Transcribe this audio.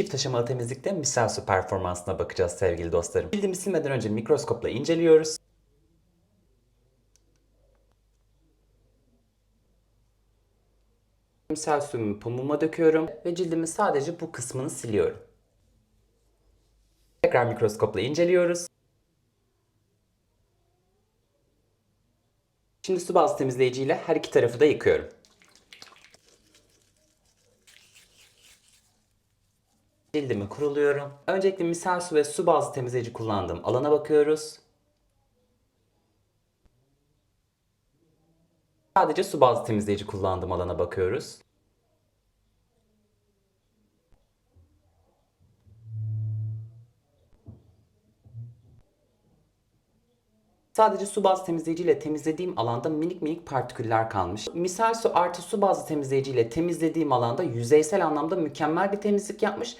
çift aşamalı temizlikte misal su performansına bakacağız sevgili dostlarım. Cildimi silmeden önce mikroskopla inceliyoruz. Misal suyumu pamuğuma döküyorum ve cildimin sadece bu kısmını siliyorum. Tekrar mikroskopla inceliyoruz. Şimdi su bazlı temizleyici ile her iki tarafı da yıkıyorum. Cildimi kuruluyorum. Öncelikle misal su ve su bazlı temizleyici kullandığım alana bakıyoruz. Sadece su bazlı temizleyici kullandığım alana bakıyoruz. Sadece su bazlı temizleyici ile temizlediğim alanda minik minik partiküller kalmış. Misal su artı su bazlı temizleyici ile temizlediğim alanda yüzeysel anlamda mükemmel bir temizlik yapmış